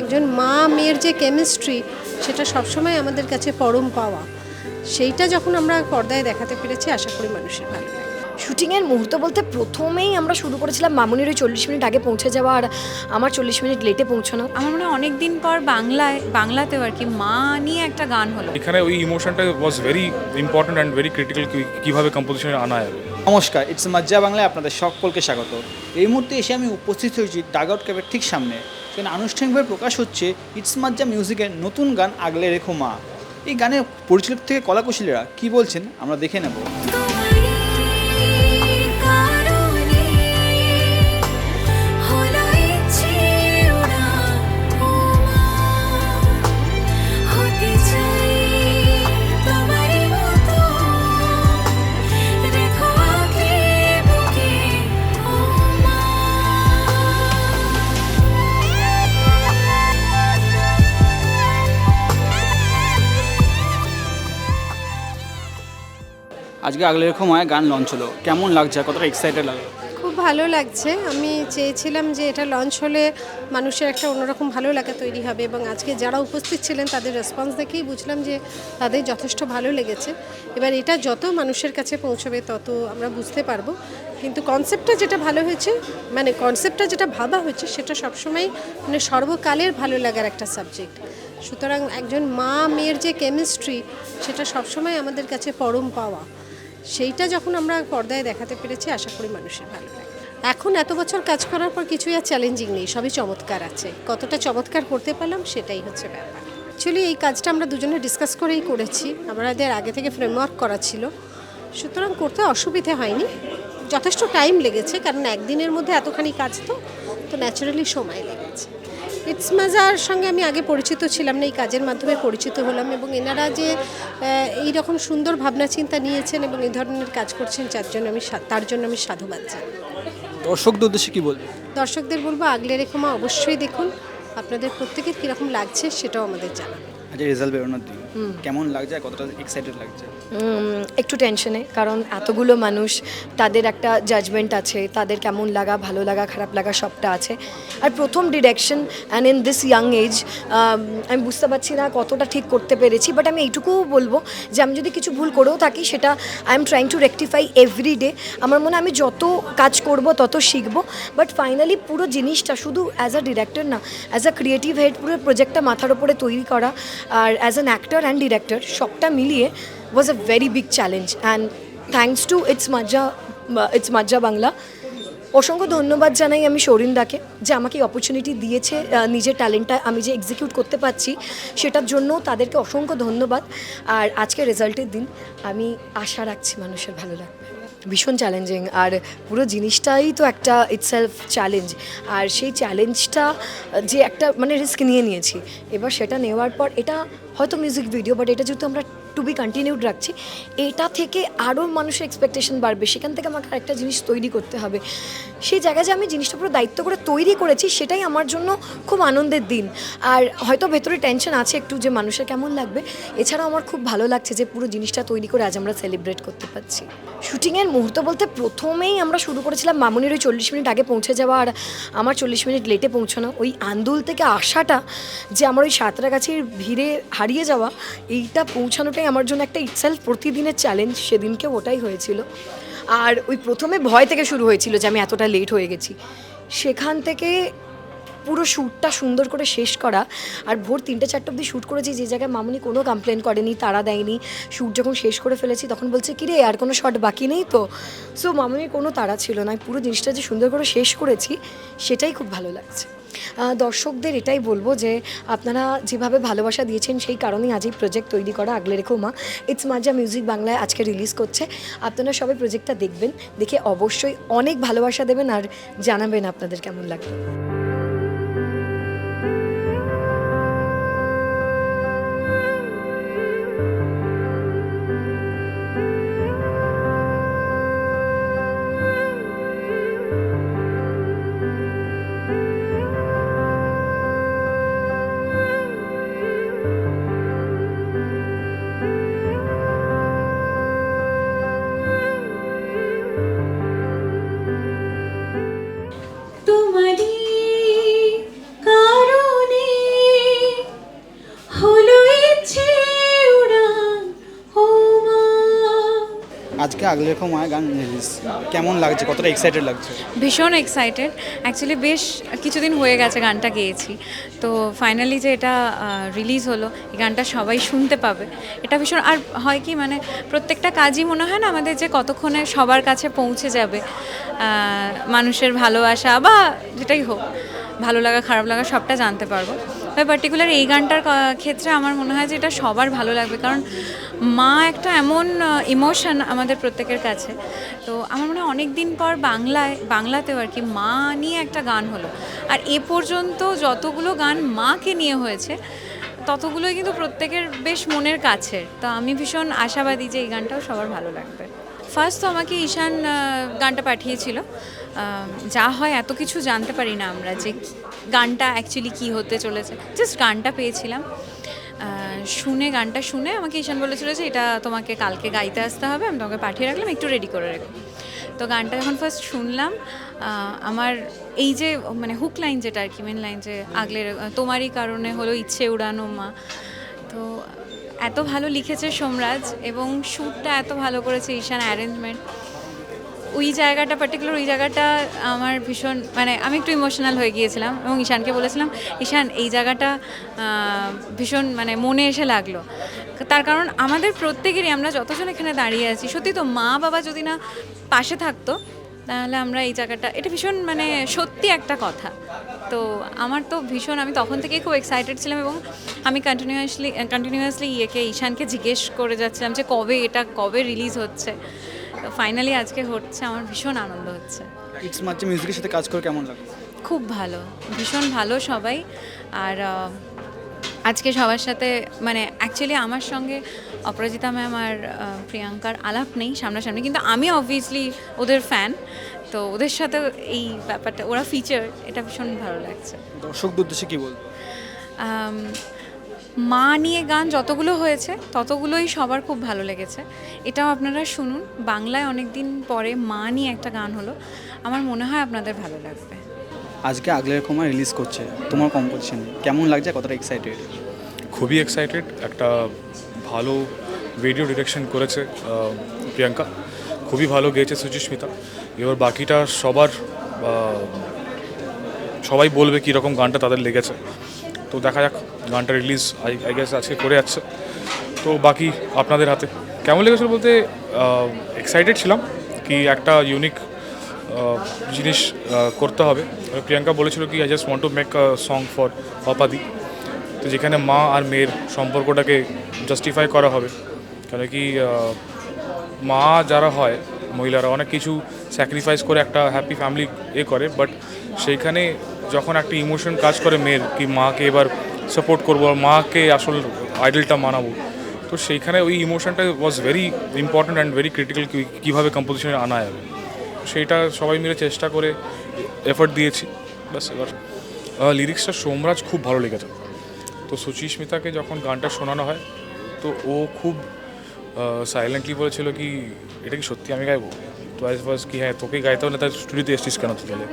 একজন মা মেয়ের যে কেমিস্ট্রি সেটা সবসময় আমাদের কাছে পরম পাওয়া। সেইটা যখন আমরা পর্দায় দেখাতে পেরেছি আশা করি মানুষের ভালো লাগে শুটিংয়ের মুহূর্ত বলতে প্রথমেই আমরা শুরু করেছিলাম মামুনির ওই চল্লিশ মিনিট আগে পৌঁছে যাওয়া আর আমার চল্লিশ মিনিট লেটে পৌঁছানো। আমার মনে হয় অনেক দিন পর বাংলায় বাংলাতেও আর কি মা নিয়ে একটা গান হলো। এখানে ওই ইমোশনটা was very important and very critical কীভাবে কম্পোজিশনে আনা যাবে। নমস্কার ইটস মজ্জা বাংলায় আপনাদের সকলকে স্বাগত। এই মুহূর্তে এসে আমি উপস্থিত হয়েছি ডাগ আউট ক্যাবের ঠিক সামনে। সেখানে আনুষ্ঠানিকভাবে প্রকাশ হচ্ছে ইটস মজ্জা মিউজিকের নতুন গান আগলে রেখো মা। এই গানের পরিচালক থেকে কলাকুশলীরা কি বলছেন আমরা দেখে নেব। আজকে আগলে রেখো মায়, গান লঞ্চ হলো। কেমন লাগছে কতটা এক্সাইটেড লাগল? খুব ভালো লাগছে। আমি চেয়েছিলাম যে এটা লঞ্চ হলে মানুষের একটা অন্যরকম ভালো লাগা তৈরি হবে এবং আজকে যারা উপস্থিত ছিলেন তাদের রেসপন্স দেখেই বুঝলাম যে তাদের যথেষ্ট ভালো লেগেছে। এবার এটা যত মানুষের কাছে পৌঁছবে তত আমরা বুঝতে পারব। কিন্তু কনসেপ্টটা যেটা ভালো হয়েছে মানে কনসেপ্টটা যেটা ভাবা হয়েছে, সেটা সবসময় মানে সর্বকালের ভালো লাগার একটা সাবজেক্ট সুতরাং একজন মা মেয়ের যে কেমিস্ট্রি সেটা সবসময় আমাদের কাছে পরম পাওয়া। সেইটা যখন আমরা পর্দায় দেখাতে পেরেছি, আশা করি মানুষের ভালো লাগে। এখন এত বছর কাজ করার পর কিছুই আর চ্যালেঞ্জিং নেই, সবই চমৎকার আছে। কতটা চমৎকার করতে পারলাম সেটাই হচ্ছে ব্যাপার। অ্যাকচুয়ালি এই কাজটা আমরা দুজনে ডিসকাস করেই করেছি। আমাদের আগে থেকে ফ্রেমওয়ার্ক করা ছিল। সুতরাং করতে অসুবিধে হয়নি। যথেষ্ট টাইম লেগেছে, কারণ একদিনের মধ্যে এতখানি কাজ তো তো ন্যাচারালি সময় লেগেছে। ইটস মাজার সঙ্গে আমি আগে পরিচিত ছিলাম না এই কাজের মাধ্যমে পরিচিত হলাম এবং এনারা যে এই রকম সুন্দর ভাবনা চিন্তা নিয়েছেন এবং এই ধরনের কাজ করছেন যার জন্য আমি তার জন্য আমি সাধুবাদ জানাই। দর্শকদের উদ্দেশ্যে কি বলব দর্শকদের বলব আগলে রেখমা অবশ্যই দেখুন। আপনাদের প্রত্যেকের কীরকম লাগছে সেটাও আমাদের জানাবেন। আজকে রেজাল্ট বেরোনোর দিন। কেমন লাগছে? কতটা এক্সাইটেড লাগছে? একটু টেনশনে কারণ এতগুলো মানুষ তাদের একটা জাজমেন্ট আছে তাদের কেমন লাগা ভালো লাগা খারাপ লাগা সবটা আছে। আর প্রথম direction and in this young age আমি বুঝতে পারছি না কতটা ঠিক করতে পেরেছি বাট আমি এইটুকুও বলব যে আমি যদি কিছু ভুল করেও থাকি সেটা I am trying to rectify every day আমার মনে আমি যত কাজ করব তত শিখব। বাট ফাইনালি পুরো জিনিসটা শুধু অ্যাজ আ ডিরেক্টর না অ্যাজ আ ক্রিয়েটিভ হেড পুরো প্রজেক্টটা মাথার ওপরে তৈরি করা আর as an actor and director সবটা মিলিয়ে was a very big challenge and thanks to it's Majja it's Majja Bangla অসংখ্য ধন্যবাদ জানাই আমি সরিন্দাকে যে আমাকে এই অপরচুনিটি দিয়েছে নিজের ট্যালেন্টটা আমি যে এক্সিকিউট করতে পারছি, সেটার জন্য তাদেরকে অসংখ্য ধন্যবাদ। আর আজকে রেজাল্টের দিন আমি আশা রাখছি মানুষের ভালো লাগবে। ভীষণ চ্যালেঞ্জিং আর পুরো জিনিসটাই তো একটা ইটসেলফ চ্যালেঞ্জ আর সেই চ্যালেঞ্জটা যে একটা মানে রিস্ক নিয়ে নিয়েছি। এবার সেটা নেওয়ার পর এটা হয়তো মিউজিক ভিডিও বাট এটা যেহেতু আমরা টু বি কন্টিনিউড রাখছি, এটা থেকে আরও মানুষের এক্সপেকটেশন বাড়বে। সেখান থেকে আমাকে আরেকটা জিনিস তৈরি করতে হবে। সেই জায়গায় যে আমি জিনিসটা পুরো দায়িত্ব করে তৈরি করেছি, সেটাই আমার জন্য খুব আনন্দের দিন। আর হয়তো ভেতরে টেনশন আছে একটু যে মানুষের কেমন লাগবে। এছাড়াও আমার খুব ভালো লাগছে যে পুরো জিনিসটা তৈরি করে আজ আমরা সেলিব্রেট করতে পারছি। শুটিংয়ের মুহূর্ত বলতে প্রথমেই আমরা শুরু করেছিলাম মামুনির ওই চল্লিশ মিনিট আগে পৌঁছে যাওয়া আর আমার চল্লিশ মিনিট লেটে পৌঁছানো। ওই আন্দোল থেকে আসাটা যে আমার ওই সাঁতরাগাছির ভিড়ে হারিয়ে যাওয়া, এইটা পৌঁছানোটাই আমার জন্য একটা ইটসেলফ প্রতিদিনের চ্যালেঞ্জ সেদিনকে ওটাই হয়েছিল। আর ওই প্রথমে ভয় থেকে শুরু হয়েছিল যে আমি এতটা লেট হয়ে গেছি। সেখান থেকে পুরো শ্যুটটা সুন্দর করে শেষ করা আর ভোর তিনটে, চারটে অবধি শ্যুট করেছি, যে জায়গায় মামুনি কোনো কমপ্লেন করেনি তারা দেয়নি। শ্যুট যখন শেষ করে ফেলেছি, তখন বলছে, কিরে, আর কোনো শট বাকি নেই তো? সো মামুনির কোনো তারা ছিল না। পুরো জিনিসটা যে সুন্দর করে শেষ করেছি, সেটাই খুব ভালো লাগছে। দর্শকদের এটাই বলব যে আপনারা যেভাবে ভালোবাসা দিয়েছেন সেই কারণেই আজ এই প্রজেক্ট তৈরি করা আগলে রেখো মা। ইটস মাজা মিউজিক বাংলায় আজকে রিলিজ করছে। আপনারা সবাই প্রজেক্টটা দেখবেন, দেখে অবশ্যই অনেক ভালোবাসা দেবেন আর জানাবেন আপনাদের কেমন লাগবে আজকে আগলে রেখো মা গান রিলিজ কেমন লাগছে? কতটা এক্সাইটেড লাগছে? ভীষণ এক্সাইটেড অ্যাকচুয়ালি বেশ কিছুদিন হয়ে গেছে গানটা গেয়েছি। তো ফাইনালি যে এটা রিলিজ হলো, এই গানটা সবাই শুনতে পাবে। এটা ভীষণ, আর হয় কি মানে প্রত্যেকটা কাজই মনে হয় না আমাদের যে কতক্ষণে সবার কাছে পৌঁছে যাবে। মানুষের ভালোবাসা বা যেটাই হোক, ভালো লাগা, খারাপ লাগা সবটা জানতে পারব। তবে পার্টিকুলার এই গানটার ক্ষেত্রে আমার মনে হয় যে এটা সবার ভালো লাগবে। কারণ মা একটা এমন ইমোশন আমাদের প্রত্যেকের কাছে। তো আমার মনে হয় অনেক দিন পর বাংলায়, বাংলাতেও আর কি মা নিয়ে একটা গান হলো। আর এ পর্যন্ত যতগুলো গান মাকে নিয়ে হয়েছে, ততগুলোই কিন্তু প্রত্যেকের বেশ মনের কাছের তো আমি ভীষণ আশাবাদী যে এই গানটাও সবার ভালো লাগবে। ফার্স্ট তো আমাকে ঈশান গানটা পাঠিয়েছিল। যা হয় এত কিছু জানতে পারি না আমরা যে গানটা অ্যাকচুয়ালি কী হতে চলেছে। জাস্ট গানটা পেয়েছিলাম। শুনে, গানটা শুনে আমাকে ঈশান বলেছিল যে এটা তোমাকে কালকে গাইতে আসতে হবে, আমি তোমাকে পাঠিয়ে রাখলাম, একটু রেডি করে রেখো। তো গানটা যখন ফার্স্ট শুনলাম আমার এই যে মানে হুক লাইন যেটা আর কি মেন লাইন যে আগলে তোমারই কারণে হলো ইচ্ছে উড়ানো মা। তো এত ভালো লিখেছে সোমরাজ এবং শ্যুটটা এত ভালো করেছে ঈশান অ্যারেঞ্জমেন্ট ওই জায়গাটা পার্টিকুলার ওই জায়গাটা আমার ভীষণ মানে আমি একটু ইমোশনাল হয়ে গিয়েছিলাম এবং ঈশানকে বলেছিলাম, ঈশান, এই জায়গাটা ভীষণ মানে মনে এসে লাগল। তার কারণ আমাদের প্রত্যেকেরই আমরা যতজন এখানে দাঁড়িয়ে আছি, সত্যি তো মা বাবা যদি না পাশে থাকতো, তাহলে আমরা এই জায়গাটা, এটা ভীষণ মানে সত্যি একটা কথা। তো আমার তো ভীষণ, আমি তখন থেকেই খুব এক্সাইটেড ছিলাম এবং আমি কন্টিনিউয়াসলি কন্টিনিউয়াসলি ইয়েকে, ঈশানকে জিজ্ঞেস করে যাচ্ছিলাম যে কবে এটা, কবে রিলিজ হচ্ছে। তো ফাইনালি আজকে হচ্ছে আমার ভীষণ আনন্দ হচ্ছে। ইটস মাঝে মিউজিকের সাথে কাজ করে কেমন লাগে খুব ভালো ভীষণ ভালো সবাই। আর আজকে সবার সাথে মানে অ্যাকচুয়ালি আমার সঙ্গে অপরাজিতা ম্যাম আর প্রিয়াঙ্কার আলাপ নেই সামনাসামনি কিন্তু আমি অবভিয়াসলি ওদের ফ্যান তো ওদের সাথে এই ব্যাপারটা ওরা ফিচার এটা ভীষণ ভালো লাগছে। দর্শকদের উদ্দেশ্যে কী বলব? মা নিয়ে গান যতগুলো হয়েছে ততগুলোই সবার খুব ভালো লেগেছে। এটাও আপনারা শুনুন বাংলায় অনেক দিন পরে মা নিয়ে একটা গান হলো। আমার মনে হয় আপনাদের ভালো লাগবে। আজকে আগলে রেখো মা রিলিজ করছে তোমার কম্পোজিশন কেমন লাগছে কতটা এক্সাইটেড খুবই এক্সাইটেড একটা ভালো ভিডিও ডিরেকশন করেছে প্রিয়াঙ্কা। খুবই ভালো গেয়েছে সুচিস্মিতা। এবার বাকিটা সবার সবাই বলবে কীরকম গানটা তাদের লেগেছে। তো দেখা যাক, গানটা রিলিজ আই গেস আজকে করে যাচ্ছে। তো বাকি আপনাদের হাতে। কেমন লেগেছিল বলতে এক্সাইটেড ছিলাম কি একটা ইউনিক জিনিস করতে হবে। প্রিয়াঙ্কা বলেছিল কি I just want to make a song for অপাদি। তো যেখানে মা আর মেয়ের সম্পর্কটাকে জাস্টিফাই করা হবে। কেন কি মা যারা হয়, মহিলারা অনেক কিছু স্যাক্রিফাইস করে একটা হ্যাপি ফ্যামিলি এ করে বাট সেইখানে যখন একটা ইমোশন কাজ করে মেয়ের কি মাকে এবার সাপোর্ট করব মাকে আসল আইডলটা মানাবো, তো সেইখানে ওই ইমোশনটা was very important and very critical কীভাবে কম্পোজিশনে আনা যাবে। সেইটা সবাই মিলে চেষ্টা করে এফর্ট দিয়েছি, ব্যাস এবার। লিরিক্সটা সোমরাজ খুব ভালো লেগেছে। তো সুচিস্মিতাকে যখন গানটা শোনানো হয়, তো ও খুব সাইলেন্টলি বলেছিল কি, এটা কি সত্যি আমি গাইবো? তো আজ ফার্স্ট কি হ্যাঁ তোকে গাইতে হলে তার স্টুডিওতে এসছিস কেন তুই তাহলে?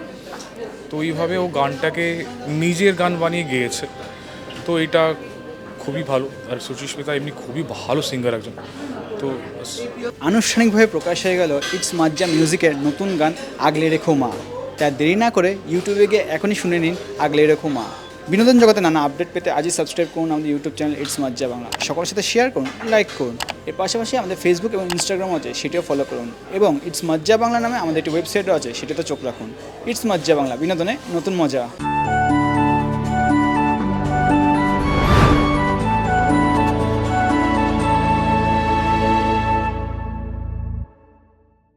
তো এইভাবে ও গানটাকে নিজের গান বানিয়ে গেয়েছে। তো এটা খুবই ভালো। আর সুচিস্মিতা এমনি খুবই ভালো সিঙ্গার একজন। তো আনুষ্ঠানিকভাবে প্রকাশ হয়ে গেল ইটস মাজ্জা মিউজিকের নতুন গান আগলে রেখো মা। তা দেরি না করে ইউটিউবে গিয়ে এখনই শুনে নিন আগলে রেখো মা। বিনোদন জগতে নানা আপডেট পেতে আজই সাবস্ক্রাইব করুন আমাদের YouTube channel it's Majja Bangla সকলের সাথে শেয়ার করুন লাইক করুন। এর পাশাপাশি আমাদের ফেসবুক এবং ইনস্টাগ্রাম আছে, সেটিও ফলো করুন। এবং ইটস মজ্জা বাংলা নামে আমাদের একটি ওয়েবসাইটও আছে, সেটাতে চোখ রাখুন। ইটস মজ্জা বাংলা বিনোদনে নতুন মজা।